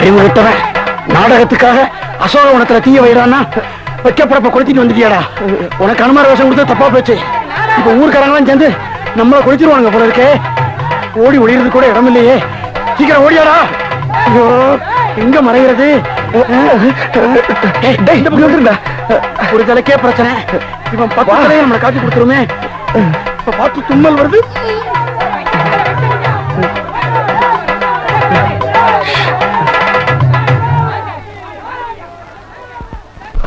அறிவுறுத்தவன் நாடகத்துக்காக அசோகவனத்துல தீய வைறான்னா வைக்கப்படப்ப கொளுத்திட்டு வந்துட்டியாடா? உனக்கு அனுமார வேஷம் கொடுத்து தப்பா போச்சு. இப்ப ஊருக்காரங்களாம் சேர்ந்து நம்மள கொளுத்திடுவாங்க போல இருக்கே. ஓடி ஒளியிறது கூட இடம் இல்லையே. சீக்கிரம் ஓடியாடா. ஐயோ எங்க மறைகிறது? இந்த பக்கம் வந்துருங்க. ஒரு தலைக்கே பிரச்சனை. இவன் பத்து தலையை நம்மளை காட்டி கொடுத்துருமே. இப்ப பார்த்து தும்மல் வருது.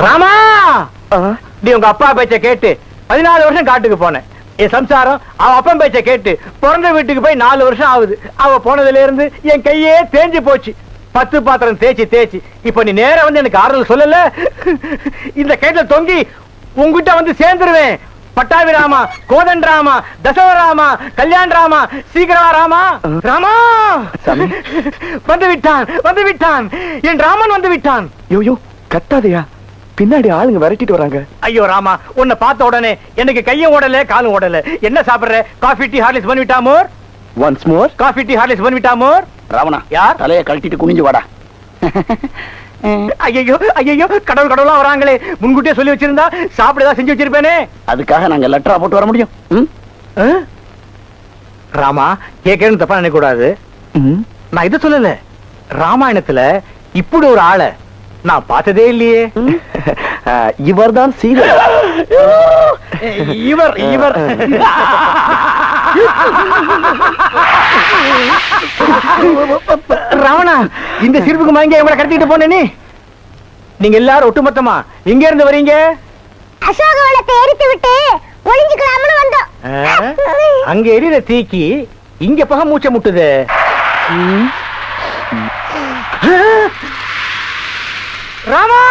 ராமா! நீ உங்க அப்பா பேச்ச கேட்டு பதினாலு வருஷம் காட்டுக்கு போனேன். என் சம்சாரம் அவன் அப்பன் பேச்ச கேட்டு பிறந்த வீட்டுக்கு போய் நாலு வருஷம் ஆகுது. அவ போனதுல இருந்து என் கையே தேஞ்சு போச்சு. பத்து பாத்திரம் தேய்ச்சி தேய்ச்சி. இப்ப நீ நேரா வந்து எனக்கு ஆறுதல் சொல்லல? இந்த கையில தொங்கி உங்ககிட்ட வந்து சேர்ந்துருவேன். பட்டாபி ராமா கோதன் ராமா தசவ ராமா கல்யாண் ராமா சீக்கிரமா ராமா. ராமா. வந்து விட்டான் வந்து விட்டான். என் ராமன் வந்து விட்டான். யோ கத்தாதையா. பின்னாடி ஆளுங்க விரட்டிட்டு வராங்க. ஐயோ ராமா உன்னை பார்த்த உடனே எனக்கு கையும் ஓடல காலும் ஓடல. என்ன சாப்பிடுற? காஃபி டீ ஹார்லிக்ஸ் பண்ணிவிட்டா மோர் once more coffee tea Horlicks பண்ணிவிட்டா மோர் ராவணா யார்? தலையை கழட்டிட்டு குனிஞ்சு வாடா. ஐயோ ஐயோ கடவுள் கடவுளா வராங்களே. முன்கூட்டியே சொல்லி வச்சிருந்தா சாப்பிட செஞ்சு வச்சிருப்பேனே. அதுக்காக நாங்க லெட்டரா போட்டு வர முடியும்? ராமா கேட்கறேன்னு தப்பா நினைக்க கூடாது. நான் இதை சொல்லல. ராமாயணத்துல இப்படி ஒரு ஆளை நான் பார்த்ததே இல்லையே. இவர்தான் சீதா. இவர் இவர். ராவணா இந்த சிரிப்புக்கு மயங்க இவங்களை கடத்திட்டு போனே நீ? நீங்க எல்லாரும் ஒட்டுமொத்தமா எங்க இருந்து வரீங்க? அசோகவனத்தை எரித்து விட்டு ஒளிஞ்சுக்கலாம்னு வந்தோம்? அங்க எரியிற தீக்கி இங்க பக மூச்சை முட்டுது. ராமா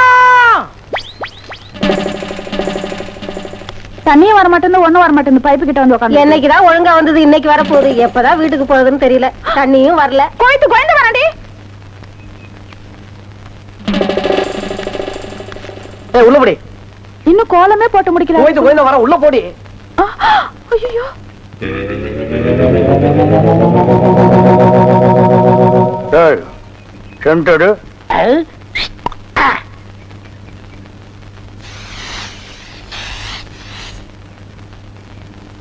தண்ணியும் வர மாட்டேங்குது ஒண்ணும் வர மாட்டேங்குது பைப்பு கிட்ட வந்து உட்காந்து என்னைக்குதான் ஒழுங்கா வந்தது இன்னைக்கு வர போகுது. எப்பதான் வீட்டுக்கு போறதுன்னு தெரியல. தண்ணியும் வரல. கோயத்து கோயந்து வரடி ஏய், உள்ள போடி. இன்னும் கோலமே போட்டு முடிக்கல. கோயிந்து கோயிந்து வர உள்ள போடி. ஐயோ சென்டடு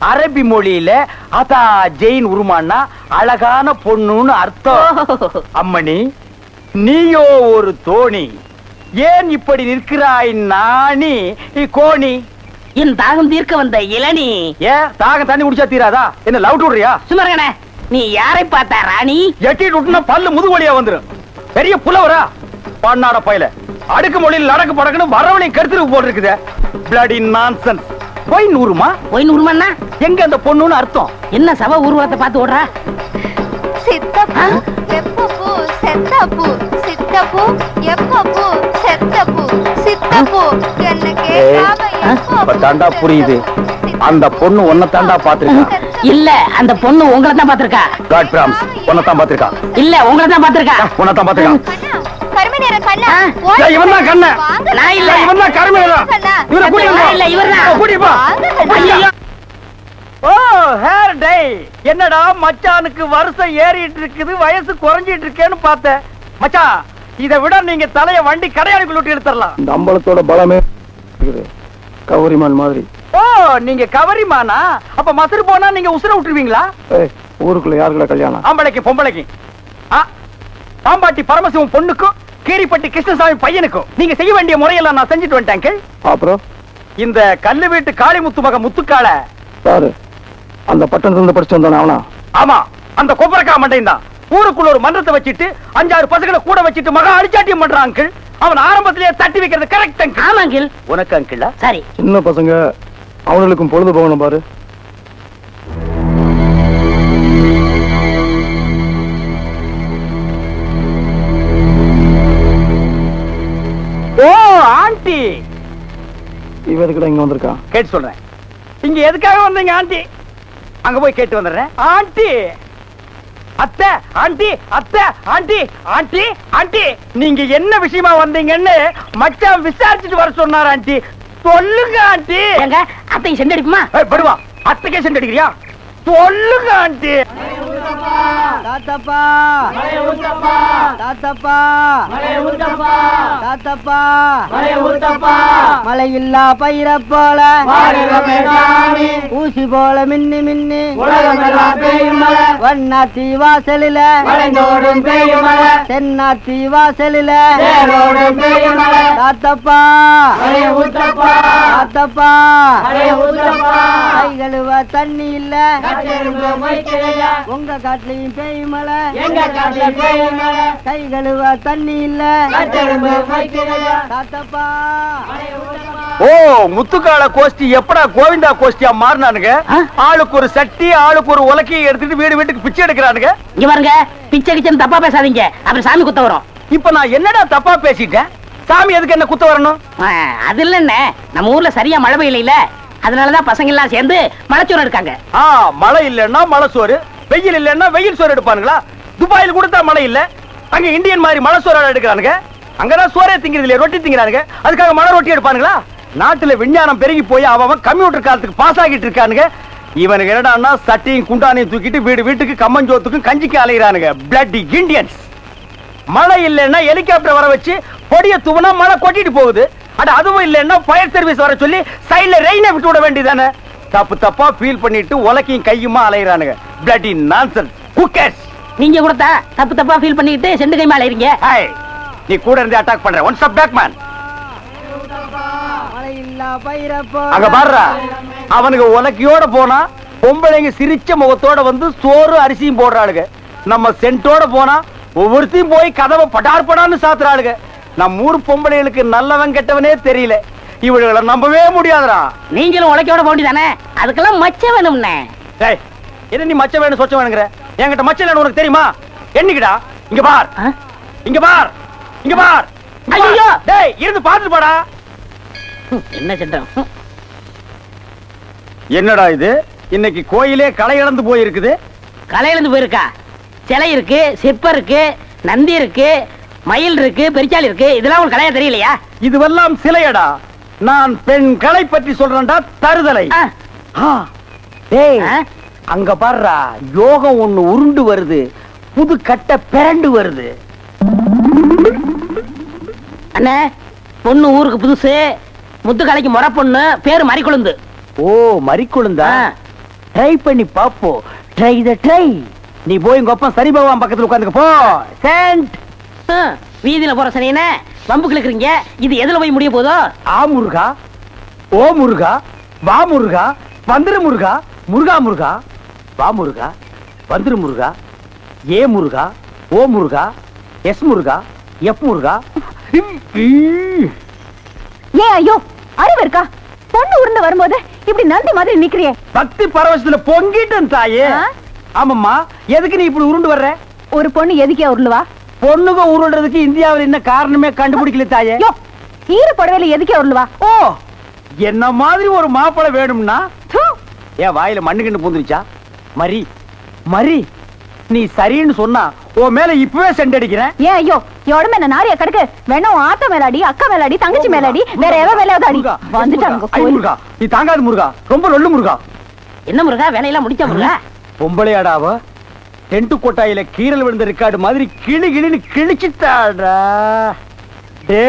அரபி மொழியில அதா ஜெயின் உருமான்னா அழகான பொண்ணுன்னு அர்த்தம். அம்மணி நீயோ ஒரு தோணி. ஏன் இப்படி நிற்கிறாய் நாணி? கோணி. என் தாகம் தீர்க்க வந்த இளநீ. ஏன் தாகம் தண்ணி குடிச்சா தீராதா? என்ன லவ் விடுறியா சுமரகனே நீ யாரை பார்த்தா ராணி? எட்டிட்டு விட்டுனா பல்லு முதுகு வழியா வந்துரும். பெரிய புலவரா? பண்ணாட பையல. அடுக்கு மொழியில் நடக்கு படக்குன்னு வரவனையும் கருத்துருக்கு போட்டு இருக்குது பிளடி நான்சன்ஸ் போய் நூறுமா? போய் நூறுமண்ணா எங்க அந்த பொண்ணுன்னு அர்த்தம். என்ன சவ உருவத்தை பார்த்து ஓடுறா? சித்தப்பு எப்பப்பு செத்தப்பு சித்தப்பு எப்பப்பு செத்தப்பு சித்தப்பு. என்ன கேட்காம தாண்டா புரியுது. அந்த பொண்ணு உன்னை தாண்டா பாத்திருக்கா இல்ல அந்த பொண்ணு உங்களை தான் பாத்திருக்கா காட் பிராம்ஸ் உன்னை தான் பாத்திருக்கா இல்ல உங்களை தான் பாத்திருக்கா உன்னை தான் பாத்திருக்கா கருமை நேர கண்ணா. இவன் தான் நான் இல்ல. இவன் தான். இவரை போ. இல்ல, போ. ஓ ஹேர் டை என்னடா மச்சானுக்கு வருஷம் ஏறிட்டு இருக்குது வயசு குறைஞ்சிட்டு இருக்கேன்னு பார்த்தேன். மச்சான் இதை விட நீங்க தலைய வண்டி கடையாளுக்குள்ள விட்டு எடுத்துடலாம் இந்த அம்பலத்தோட பலமே இருக்குது. கௌரிமான் மாதிரி. ஓ நீங்க கவரிமானா? அப்ப மசரு போனா நீங்க உசுர விட்டுருவீங்களா? ஊருக்குள்ள யாருக்குள்ள கல்யாணம்? ஆம்பளைக்கு பொம்பளைக்கு. ஆ, பாம்பாட்டி பரமசிவம் பொண்ணுக்கும் கீரிப்பட்டி கிருஷ்ணசாமி பையனுக்கும் நீங்க செய்ய வேண்டிய முறையெல்லாம் நான் செஞ்சுட்டு வந்துட்டேன். அப்புறம்? இந்த கல்லு வீட்டு காளிமுத்து மக முத்துக்கால. யாரு? அந்த பட்டணத்துல இருந்து படிச்சு வந்தானே அவனா? ஆமா அந்த கொப்பரக்கா மண்டையும் தான் ஊருக்குள்ள ஒரு மன்றத்தை வச்சுட்டு அஞ்சாறு பசங்களை கூட வச்சுட்டு மகா அடிச்சாட்டியம் பண்றான் அங்கிள். அவன் ஆரம்பத்திலேயே தட்டி வைக்கிறது கரெக்ட் ஆமா அங்கிள். உனக்கு அங்கிள்? சரி. சின்ன பசங்க அவங்களுக்கும் பொழுது போகணும் பாரு. இவ எதுக்குடா இங்க வந்திருக்கான் கேட்டு சொல்றேன். இங்க எதுக்காக வந்தீங்க ஆண்டி? அங்க போய் கேட்டு வந்துடுறேன். ஆண்டி! அத்தை ஆண்டி அத்தை ஆண்டி ஆண்டி ஆண்டி! நீங்க என்ன விஷயமா வந்தீங்கன்னு மச்சான் விசாரிச்சுட்டு வர சொன்னார் ஆண்டி. சொல்லுங்க ஆண்டி! ஏங்க அத்தையும் செண்டு ஏய், படுவா. அத்தைக்கே அடிக்கிறியா? சொல்லுங்க ஆண்டி! தாத்தப்பா! தாத்தப்பா! தாத்தப்பா மழை இல்லா பயிர போல. ஊசி போல மின்னி மின்னி. வண்ணாத்தி வாசலில. தென்னாத்தி வாசலில. தாத்தப்பா. தாத்தப்பா. கை கழுவ தண்ணி இல்ல. உங்க காட்டுலயும் பேய் மழை. கை கழுவ தண்ணி இல்ல. ஓ முத்துக்கால கோஷ்டி எப்படா கோவிந்தா கோஷ்டியா மாறினானுங்க? ஆளுக்கு ஒரு சட்டி ஆளுக்கு ஒரு உலக்கையை எடுத்துட்டு வீடு வீட்டுக்கு பிச்சை எடுக்கிறானுங்க. இங்க பாருங்க பிச்சை கிச்சன் தப்பா பேசாதீங்க. அப்புறம் சாமி குத்த வரும். இப்ப நான் என்னடா தப்பா பேசிட்டேன்? சாமி எதுக்கு என்ன குத்த வரணும்? அது இல்லைண்ணே. நம்ம ஊர்ல சரியா மழை பெய்யல அதனாலதான் பசங்க எல்லாம் சேர்ந்து மலைச்சூரம் இருக்காங்க ஆ மழை இல்லன்னா மழை சோறு வெயில் இல்லன்னா வெயில் சோறு எடுப்பானுங்களா? துபாயில் கொடுத்தா மழை இல்ல. அங்க இந்தியன் மாதிரி மழை சோறு எடுக்கிறானுங்க. அங்கதான் சோறே திங்கிறது இல்லையா ரொட்டி திங்கிறானுங்க. அதுக்காக மழை ரொட்டி எடுப்பானுங்களா? நாட்டுல விஞ்ஞானம் பெருகி போய் அவன் கம்ப்யூட்டர் காலத்துக்கு பாஸ் ஆகிட்டு இருக்கானுங்க. இவனுக்கு என்னடான்னா சட்டியும் குண்டானையும் தூக்கிட்டு வீடு வீட்டுக்கு கம்மஞ்சோத்துக்கும் கஞ்சிக்கு அலைகிறானுங்க பிளட் இந்தியன்ஸ் மழை இல்லைன்னா ஹெலிகாப்டர் வர வச்சு பொடிய தூவனா மழை கொட்டிட்டு போகுது. அட அதுவும் இல்லைன்னா ஃபயர் சர்வீஸ் வர சொல்லி சைடுல ரெயினை விட்டு விட வேண்டியதானே தப்பு தப்பா ஃபீல் பண்ணிட்டு உலக்கையும் கையுமா அலையறானுங்க. பிளட்டி நான்சன் குக்கர்ஸ் நீங்க கொடுத்தா தப்பு தப்பா ஃபீல் பண்ணிட்டு செண்டு கை மேல இருங்க ஹாய் நீ கூட இருந்து அட்டாக் பண்ற. ஒன் ஸ்டெப் பேக் மேன் அங்க அவனுக்கு உலக்கையோட போனா பொம்பளைங்க சிரிச்ச முகத்தோட வந்து சோறு அரிசியும் போடுறாளுங்க. நம்ம சென்ட்டோட போனா ஒவ்வொருத்தையும் போய் கதவை படார் படான்னு சாத்துறாளுங்க. நம்ம ஊர் பொம்பளைகளுக்கு நல்லவன் கெட்டவனே தெரியல. இவளுகளை நம்பவே முடியாதுடா. நீங்களும் உழைக்கோட போண்டிதானே அதுக்கெல்லாம் மச்ச வேணும்னே டேய் என்ன நீ மச்ச வேணும் சொச்ச வேணுங்கிற என்கிட்ட மச்ச இல்லைன்னு உனக்கு தெரியுமா? என்னைக்குடா? இங்க பார்? இங்க பார். இங்க பார். ஐயையோ! டேய் இருந்து பாத்துட்டு போடா. என்ன ஹம். என்னடா இது? இன்னைக்கு கோயிலே களை இழந்து போயிருக்குது. கலையில இருந்து போயிருக்கா? சிலை இருக்கு சிற்பம் இருக்கு நந்தி இருக்கு மயில் இருக்கு பெரிச்சாலி இருக்கு. இதெல்லாம் உங்களுக்கு கலையா தெரியலையா? இதுவெல்லாம் சிலையடா. நான் பெண் கலை பற்றி சொல்றேன்டா தருதலை. டேய்? அங்க பாருடா. யோகம் ஒண்ணு உருண்டு வருது. புது கட்ட பிறண்டு வருது. அண்ணே பொண்ணு ஊருக்கு புதுசு. முத்துக்கலைக்கு முறை பொண்ணு பேரு மறிக்குழுந்து. ஓ மறிக்குழுந்தா. ட்ரை பண்ணி பாப்போம் ட்ரை த ட்ரை நீ போய் உங்க அப்பா சரி பகவான் பக்கத்துல உட்காந்துக்க போ. சென்ட் வீதியில போற சனியனே வம்பு கிழக்குறீங்க இது எதுல போய் முடிய போதோ? ஆ முருகா. ஓ முருகா. வா முருகா. வந்துரு முருகா. முருகா முருகா. வா முருகா. வந்துரு முருகா. ஏ முருகா. ஓ முருகா. எஸ் முருகா. எஃப் முருகா. ஏன் ஐயோ அறிவு இருக்கா? பொண்ணு உருண்டு வரும்போது இப்படி நந்தி மாதிரி நிக்கிறியே. பக்தி பரவசத்துல பொங்கிட்டேன் தாயே? ஆமாம்மா எதுக்கு நீ இப்படி உருண்டு வர்ற? ஒரு பொண்ணு எதுக்கே உருளுவா? பொண்ணுங்க உருள்றதுக்கு இந்தியாவில் என்ன காரணமே கண்டுபிடிக்கல தாயே. ஈர புடவையில எதுக்கே உருளுவா? ஓ என்ன மாதிரி ஒரு மாப்பிளை வேணும்னா? ஏன் வாயில மண்ணு கிண்டு பூந்துருச்சா? மரி மரி. நீ சரின்னு சொன்னா உன் மேல இப்பவே செண்டடிக்கிறேன் ஏன் ஐயோ? உடம்பு என்ன நாரிய கடுக்கு? வேணும் ஆத்த மேலாடி அக்கா மேலாடி தங்கச்சி மேலாடி வேற எவ மேலாவது அடி. வந்துட்டாங்க முருகா நீ தாங்காது முருகா. ரொம்ப லொல்லு முருகா. என்ன முருகா? வேலையெல்லாம் முடிச்ச முருகா? பொம்பளையாடாவ டென்ட் கொட்டாயில கீரல் விழுந்த ரெக்கார்டு மாதிரி கிளி கிளின்னு கிழிச்சிட்டாடா. டே?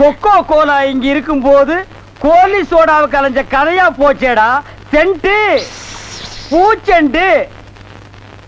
கொக்கோ கோலா இங்க இருக்கும்போது கோலி சோடாவை கலைஞ்ச கதையா போச்சேடா. சென்ட்டு பூச்செண்டு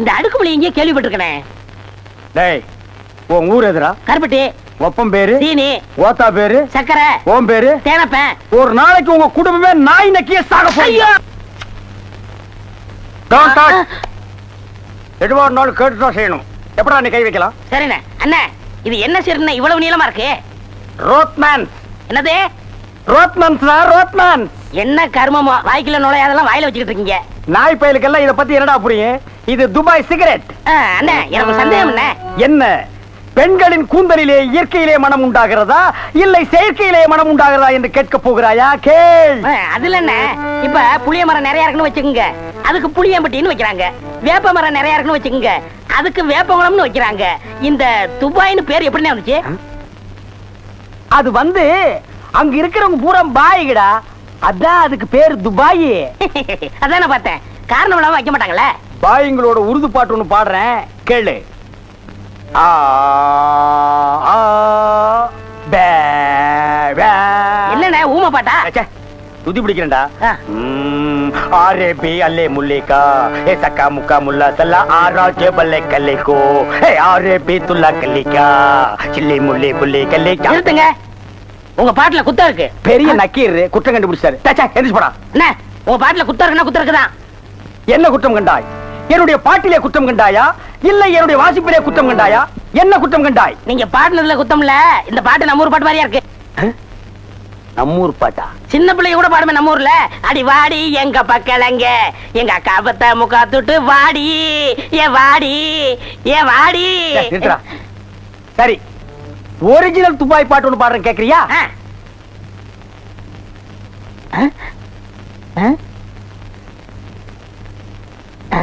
இந்த அடுக்குமொழி எங்கேயோ கேள்விப்பட்டிருக்கனே. டேய் உன் ஊர் எதுரா கருப்பட்டி. ஒப்பம் பேரு? சீனி. ஓத்தா பேரு? சக்கரை. ஓம் பேரு? தேனப்பேன் ஒரு நாளைக்கு உங்க குடும்பமே நாய் நக்கிய சாக போறீங்க Don't touch. எதுவா இருந்தாலும் கேட்டு தான் செய்யணும். எப்படா நீ கை வைக்கலாம்? சரிண்ணே. அண்ணே இது என்ன சரிண்ணே இவ்வளவு நீளமா இருக்கு? ரோத்மேன் என்னது? ரோத்மேன் சார் ரோத்மேன் என்ன கருமமோ? வாய்க்குள்ள நுழையாதெல்லாம் வாயில வச்சுக்கிட்டு இருக்கீங்க. நாய் பயலுக்கெல்லாம் இத பத்தி என்னடா புரியும்? இது துபாய் சிகரெட். அண்ணே எனக்கு சந்தேகம் என்ன? பெண்களின் கூந்தலிலே இயற்கையிலே மனம் உண்டாகிறதா? இல்லை செயற்கையிலே மனம் உண்டாகிறதா என்று கேட்க போகிறாயா? கேள். அதுல என்ன? இப்ப புளிய மரம் நிறைய இருக்குன்னு வச்சுக்கோங்க. அதுக்கு புளியம்பட்டின்னு வைக்கிறாங்க. வேப்ப மரம் நிறைய இருக்குன்னு வச்சுக்கோங்க. அதுக்கு வேப்பங்குளம்னு வைக்கிறாங்க. இந்த துபாய்னு பேர் எப்படிண்ணே வந்துச்சு? அது வந்து அங்க இருக்கிறவங்க பூரா பாய்கடா. அதான் அதுக்கு பேர் துபாய். அதான் நான் பார்த்தேன். காரணம் இல்லாம வைக்க மாட்டாங்களே பாய்ங்களோட உருது பாட்டு ஒண்ணு பாடுறேன். கேளு. ஆ. என்னண்ணே ஊமை பாட்டா? துதி பிடிக்கிறேன்டா. ஆரே பி அல்லே முல்லேக்கா ஏ சக்கா முக்கா முல்லா சல்லா ஆரா ஜெபல்லே கல்லேக்கோ ஏ ஆரே பி துல்லா கல்லிக்கா சில்லி முல்லே புல்லே கல்லேக்கா நிறுத்துங்க. உங்க பாட்டுல குத்தம் இருக்கு. பெரிய நக்கீர் குற்றம் கண்டுபிடிச்சாரு. தச்சா எந்திரிச்சு போடா. என்ன? உங்க பாட்டுல குத்தம் இருக்குன்னா குத்தம் இருக்குதான். என்ன குற்றம் கண்டாய்? என்னுடைய பாட்டிலே குற்றம் கண்டாயா? இல்லை என்னுடைய வாசிப்பிலே குற்றம் கண்டாயா? என்ன குற்றம் கண்டாய்? நீங்க பாட்டுனதுல குத்தம் இல்ல. இந்த பாட்டு நம்ம ஊர் பாட்டு மாதிரியா இருக்கு? நம்மூர் பாட்டா? சின்ன பிள்ளைங்க கூட பாடுமே நம்ம ஊர்ல. அடி வாடி எங்க பக்கலங்க. எங்க அக்கா பத்த முக்கா தொட்டு வாடி. ஏ வாடி ஏ வாடி. சரி. ஒரிஜினல் துபாய் பாட்டு ஒண்ணு பாடுறேன் கேக்குறியா? ஆ. ஆ? ஆ?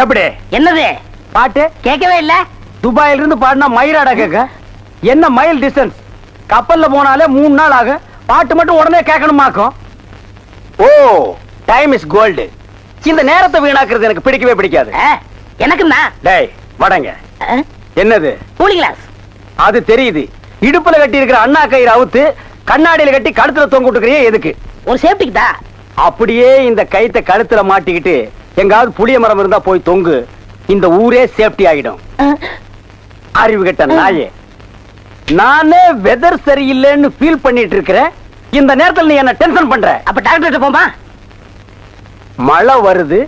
எப்படி என்னது? பாட்டு? கேட்கவே இல்ல. துபாயில இருந்து பாடினா மயிராடா கேட்க. என்ன மைல் டிஸ்டன்ஸ் கப்பல்ல போனாலே மூணு நாள் ஆகும். பாட்டு மட்டும் உடனே கேட்கணுமாக்கும் ஓ டைம் இஸ் கோல்டு இந்த நேரத்தை வீணாக்குறது எனக்கு பிடிக்கவே பிடிக்காது. எனக்கும் தான் டேய் வடங்க? என்னது? Cooling glass. அது தெரியுது. இடுப்புல கட்டி இருக்கிற அண்ணா கயிறு அவுத்து கண்ணாடியில கட்டி கழுத்துல தொங்க விட்டுக்கிறியே எதுக்கு? ஒரு சேஃப்டிக்கு தான் அப்படியே இந்த கயித்தை கழுத்துல மாட்டிக்கிட்டு எங்காவது புளிய மரம் இருந்தா போய் தொங்கு. இந்த ஊரே சேஃப்டி ஆகிடும் அறிவு கெட்ட நாயே. நானே வெதர் சரியில்லைன்னு ஃபீல் பண்ணிட்டு இருக்கிறேன் இந்த நேரத்துல நீ என்ன டென்ஷன் பண்ற? அப்ப டாக்டர் போமா மழை வருது.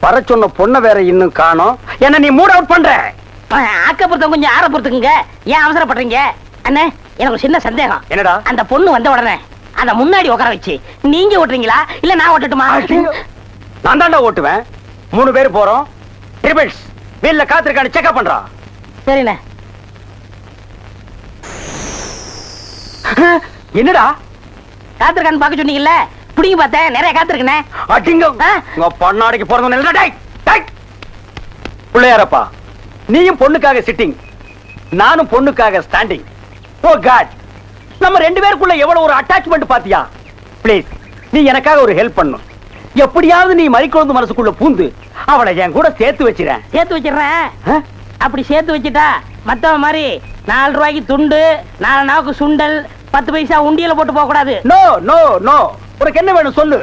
வர சொன்ன பொண்ணை வேற இன்னும் காணோம். என்ன நீ மூட் அவுட் பண்ற? ஆக்க பொறுத்த கொஞ்சம் ஆற பொறுத்துக்குங்க. ஏன் அவசரப்படுறீங்க? அண்ணே எனக்கு சின்ன சந்தேகம். என்னடா? அந்த பொண்ணு வந்த உடனே அந்த முன்னாடி உட்கார வச்சு நீங்க ஓட்டுறீங்களா? இல்ல நான் ஓட்டட்டுமா? நான் தாண்டா ஓட்டுவேன். மூணு பேர் போறோம். ட்ரிபிள்ஸ் வீல்ல காத்திருக்கான்னு செக்அப் பண்றான் சரிண்ணே. என்னடா? காத்திருக்கான்னு பார்க்க சொன்னீங்கல்ல? புடிங்க பார்த்தேன் நிறைய காத்திருக்கனே அடிங்க? உங்க பொண்ணாடிக்கு பிறந்தவன் இல்லடா டேய் டேய். பிள்ளையாரப்பா நீயும் பொண்ணுக்காக சிட்டிங் நானும் பொண்ணுக்காக ஸ்டாண்டிங் ஓ காட் நம்ம ரெண்டு பேருக்குள்ள எவ்வளவு ஒரு அட்டாச்மெண்ட் பாத்தியா? ப்ளீஸ் நீ எனக்காக ஒரு ஹெல்ப் பண்ணும் எப்படியாவது நீ மறிக்குழந்து மனசுக்குள்ள பூந்து அவளை என் கூட சேர்த்து வச்சிரேன் சேர்த்து வச்சிடுறேன்? அப்படி சேர்த்து வச்சுட்டா மத்தவன் மாதிரி நாலு ரூபாய்க்கு துண்டு நாலு நாவுக்கு சுண்டல் பத்து பைசா உண்டியல போட்டு போக கூடாது. நோ நோ நோ உனக்கு என்ன வேணும் சொல்லு.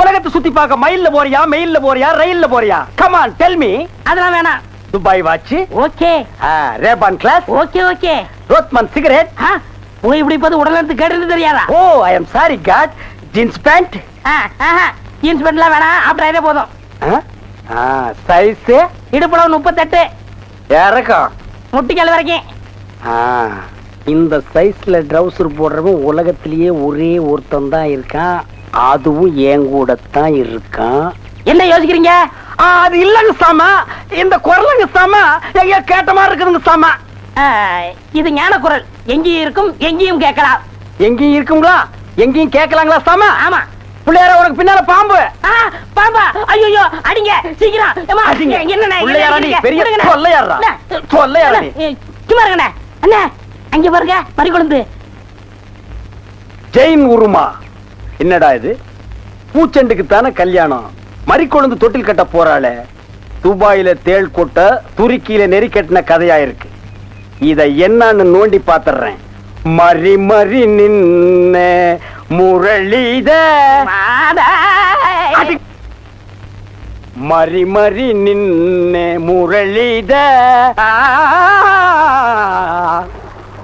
உலகத்தை சுத்தி பார்க்க மயில்ல போறியா மெயில்ல போறியா ரயில்ல போறியா? கமான் டெல் மீ அதெல்லாம் வேணாம். Dubai watch okay. Ray-Ban glass okay okay. Rothman cigarette. உங்க இப்படி பார்த்து உடல் எடுத்து கேட்டது தெரியாதா? ஓ I am sorry God jeans pant jeans பேண்ட்லாம் வேணாம். ஆப்டர் ஆயிட்டே போதும். சைஸ் இடுப்புல முப்பத்தெட்டு. இறக்கம். முட்டிக்கால் வரைக்கும். ஆ, இந்த சைஸ்ல ட்ரவுசர் போடுறவன் உலகத்திலேயே ஒரே ஒருத்தன் தான் இருக்கான். அதுவும் என் கூட தான் இருக்கான். என்ன யோசிக்கிறீங்க? அது இல்லங்க சாம. இந்த குரலுங்க சாம. எங்க கேட்ட மாதிரி இருக்குதுங்க சாம. இது ஞான குரல். எங்கேயும் இருக்கும் எங்கேயும் கேட்கலாம். எங்கேயும் இருக்குங்களா? எங்கேயும் கேட்கலாங்களா சாம? ஆமா. பிள்ளையார உனக்கு பின்னால பாம்பு. பாம்பா. ஐயோ அடிங்க சீக்கிரம். அடிங்க. என்ன? பெரிய நீ? ஏ, சும்மா இருங்கண்ணே. அண்ணே. அங்க பாருங்க மறிக்குழந்து ஜெயின் உருமா. என்னடா இது? பூச்செண்டுக்கு தானே கல்யாணம்? மறிக்கொழுந்து தொட்டில் கட்ட போறாளே. துபாயில தேள் கொட்ட துருக்கியில நெறி கட்டின கதையா இருக்கு இத என்னன்னு நோண்டி பாத்துறேன். மறி மறி நின்ன முரளித. மறி மறி நின்ன முரளித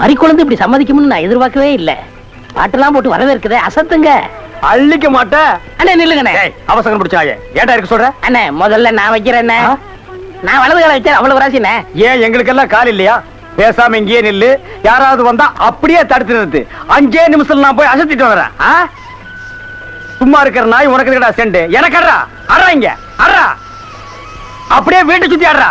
மறிக்குழந்து இப்படி சம்மதிக்கும்னு நான் எதிர்பார்க்கவே இல்ல. பாட்டெல்லாம் போட்டு வரவேற்குதே அசத்துங்க. அள்ளிக்க மாட்ட. அண்ணே நில்லுங்கண்ணே. அவசரம் பிடிச்சாய. ஏட்டா இருக்க சொல்ற? அண்ணே முதல்ல நான் வைக்கிறேன் ஆ? நான் வலது கால வச்சேன் அவ்வளவு ராசிண்ணே. ஏன் எங்களுக்கெல்லாம் கால் இல்லையா? பேசாம இங்கேயே நில்லு. யாராவது வந்தா அப்படியே தடுத்து நிறுத்து. அஞ்சே நிமிஷம் நான் போய் அசத்திட்டு வரேன்? சும்மா இருக்கிற நாய் உனக்கு இருக்கடா செண்டு? எனக்கு அறா அறா இங்க. அறா அப்படியே வீட்டை சுத்தி ஆடுறா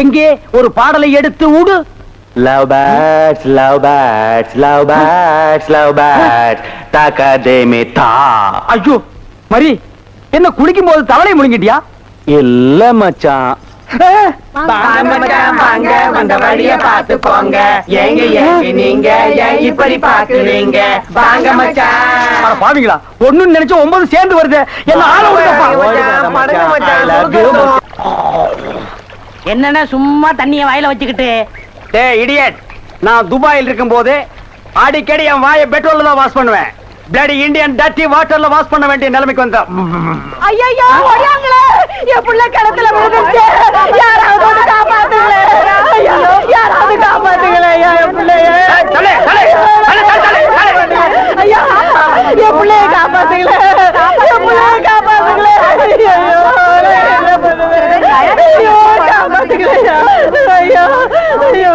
எங்கே? ஒரு பாடலை எடுத்து உடு. Love birds, love birds, love birds, love birds. Takademi ta. ஐயோ மரி என்ன குளிக்கும் போது தவளை முழுங்கிட்டியா? இல்ல மச்சான். வந்த வழிய பார்த்து போங்க. எங்க எங்க நீங்க? இப்படி பாக்குறீங்க வாங்க மச்சான். பாவீங்களா ஒண்ணு நினைச்சு ஒன்பது சேர்ந்து வருது. என்ன ஆள என்னண்ணே சும்மா தண்ணிய வாயில வச்சுக்கிட்டு. டேய் இடியட் நான் துபாயில் இருக்கும் போது அடிக்கடி என் வாயை பெட்ரோல்ல தான் வாஷ் பண்ணுவேன். பிளடி இந்தியன் டட்டி வாட்டர்ல வாஷ் பண்ண வேண்டிய நிலைமைக்கு வந்தேன். ஐயோ ஓடியாங்களே. என் புள்ள கிணத்துல விழுந்துருச்சு. யாராவது வந்து காப்பாத்துங்களே. ஐயோ யாராவது காப்பாத்துங்களே. என் பிள்ளைய. தலை, தலை, தலை, தலை, தலை, தலை. ஐயா என் பிள்ளைய காப்பாத்துங்களே. என் பிள்ளைய காப்பாத்துங்களே. ஐயோ என்ன பண்ணுவேன்? ஐயோ காப்பாத்துங்களே ஐயோ ஐயோ. ஐயோ.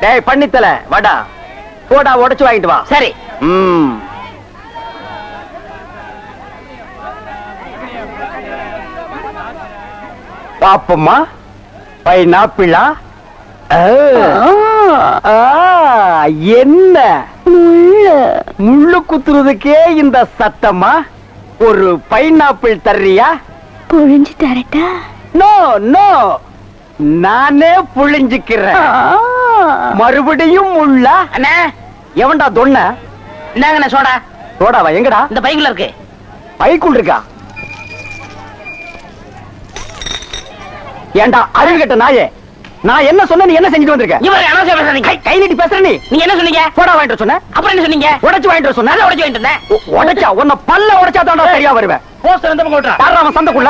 டேய் பண்ணித்தலை. வாடா. சோடா உடைச்சு வாங்கிட்டு வா. சரி. ம். பாப்பம்மா. பைனாப்பிளா? ஆ, ஆ, என்ன? முள்ளு குத்துறதுக்கே இந்த சத்தமா ஒரு பைனாப்பிள் தர்றியா? புழிஞ்சு தரட்டா நோ நோ. நானே புழிஞ்சுக்கிறேன். மறுபடியும் அண்ணே. எவன்டா தொன்ன? இந்தாங்கண்ணே சோடா? சோடாவா? எங்கடா? இந்த பைக்குள்ள இருக்கு. பைக்குள் இருக்கா? ஏண்டா அறிவு கெட்ட நாயே. நான் என்ன சொன்ன நீ என்ன செஞ்சுட்டு வந்திருக்க? இவர் அனாவசியம் பேசாதீங்க கை கை நீட்டி பேசுற நீ. நீங்க என்ன சொன்னீங்க? போடா வாங்கிட்டு சொன்ன. அப்புறம் என்ன சொன்னீங்க? உடைச்சு வாங்கிட்டு சொன்ன. உடைச்சு வாங்கிட்டு இருந்தேன் உடைச்சா உன்னை பல்ல உடைச்சா தான்டா சரியா வருவேன். போஸ்டர் அவன் சந்தைக்குள்ள?